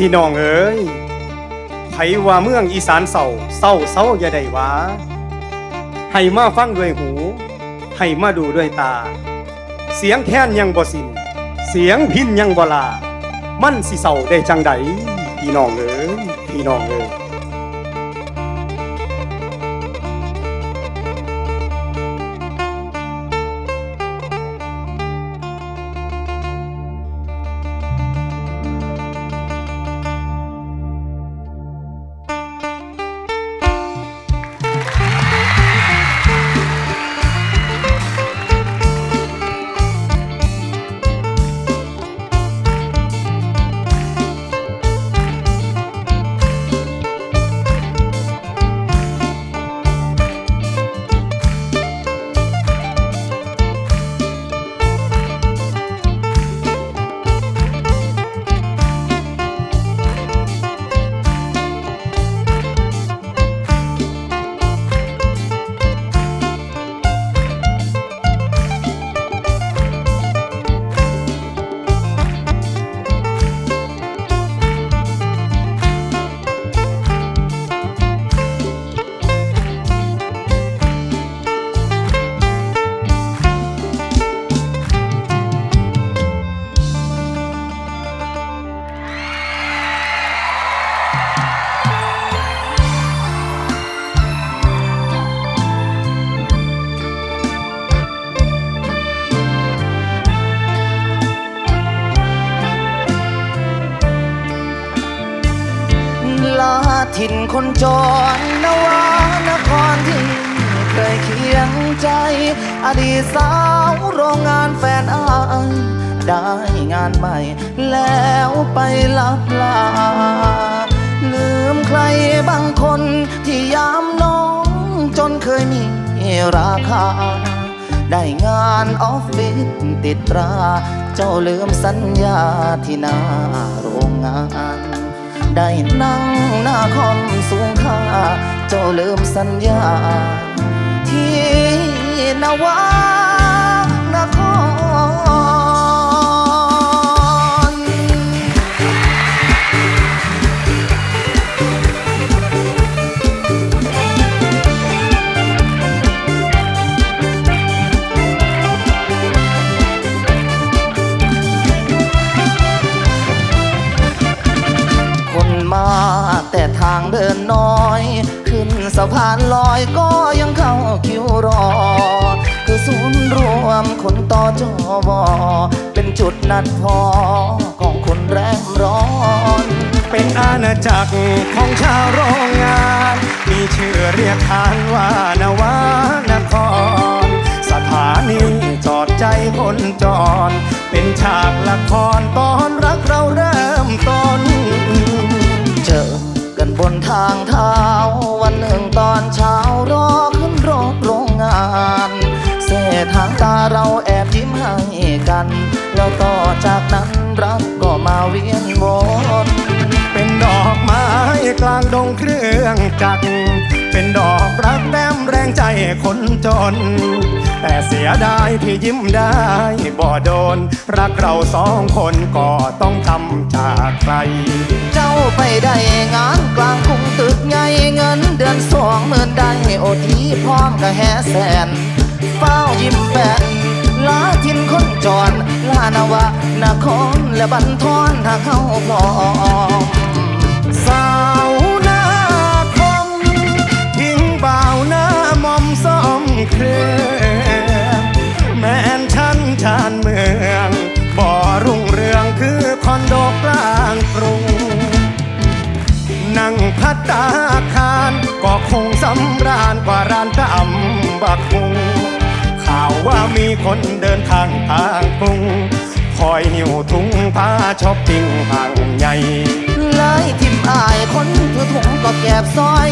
พี่น้องเอ๋ยไผว่าเมืองอีสานเศร้าเศร้าเศร้าอย่าได้วาให้มาฟังด้วยหู ให้มาดูด้วยตา เสียงแค้นยังบ่สินเสียงพินยังบ่ลา มันสิเศร้าได้จังใดพี่น้องเอ๋ยพี่น้องเอ๋ย ถิ่นคนจรนวานครที่เคยเคียงใจ อดีตสาวโรงงานแฟนอายได้งานใหม่ แล้วไปลับลา ลืมใครบางคนที่ยามน้องจนเคยมีราคา ได้งานออฟฟิศติดตรา เจ้าลืมสัญญาที่หน้าโรงงาน ได้นั่งหน้าคอมสูงค่า เจ้าลืมสัญญา ที่นวา ดินน้อย ขึ้นสะพานลอยก็ยังเข้าคิวรอ คือศูนย์รวมคนต่อจอบอเป็นจุดนัดพอของคนแรงร้อน เป็นอาณาจักรของชาวโรงงาน มีชื่อเรียกขานว่านวานคร สถานีจอดใจคนจร เป็นฉากละครตอน กัน แล้วต่อจากนั้นรักก็มาเวียนวนเป็นดอกไม้กลางดงเครื่องจักรเป็นดอกรักแต้มแรงใจคนจน แต่เสียดายที่ยิ้มได้บ่โดน รักเราสองคนก็ต้องทำจากไกลเจ้าไปได้งานกลางกรุงตึกใหญ่เงินเดือนสองหมื่นได้โอทีพร้อมกับแฮแสนเฝ้ายิ้มแปนลาทินคน จรลานาวานครและบันทอนหากเข้าพร้อมสาวนาคมทิ้งบ่าวหน้ามอมซ้อมเครื่องแม้นชั้นชานเมืองบ่อรุ่งเรืองคือคอนโดกลางกรุง นั่งพัตตาคารก็คงสำราญกว่าร้านตำบักกุง ว่ามีคนเดินทางทางกรุงคอยหิวถุงผ้าช้อปปิ้งห่างใหญ่เลยทิมอายคนถือถุงก็แก็บซอย